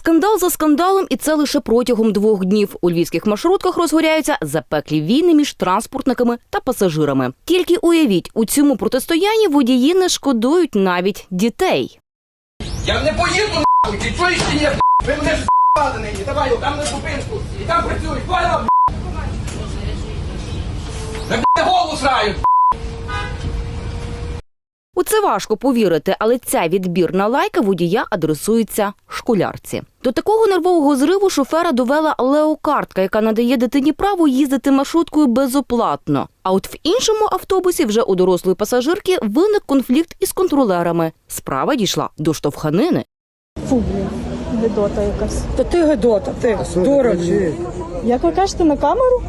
Скандал за скандалом, і це лише протягом двох днів. У львівських маршрутках розгоряються запеклі війни між транспортниками та пасажирами. Тільки уявіть, у цьому протистоянні водії не шкодують навіть дітей. Я не поїду нахуй, ти чуєш чи ні? Ви мене ж нині, давай, там на зупинку, і там працюють, поняла, б***? На б***ь голос рають, У це важко повірити, але ця відбірна лайка водія адресується школярці. До такого нервового зриву шофера довела леокартка, яка надає дитині право їздити маршруткою безоплатно. А от в іншому автобусі вже у дорослої пасажирки виник конфлікт із контролерами. Справа дійшла до штовханини. Фу, блін, гидота якась. Та ти Гедота, ти дорожі. Як ви кажете на камеру?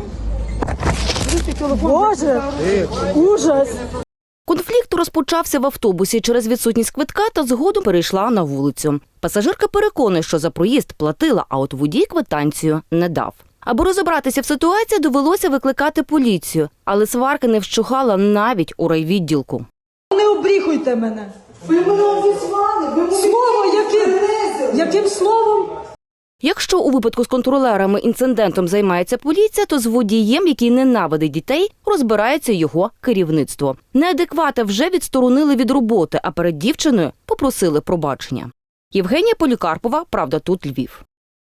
Боже, ужас. Конфлікт розпочався в автобусі через відсутність квитка та згодом перейшла на вулицю. Пасажирка переконує, що за проїзд платила, а от водій квитанцію не дав. Аби розібратися в ситуації, довелося викликати поліцію, але сварка не вщухала навіть у райвідділку. Не обріхуйте мене. Ви мене обізвали, ви мене Слово яким? Яким словом? Якщо у випадку з контролерами інцидентом займається поліція, то з водієм, який ненавидить дітей, розбирається його керівництво. Неадеквата вже відсторонили від роботи, а перед дівчиною попросили пробачення. Євгенія Полікарпова, правда, тут Львів.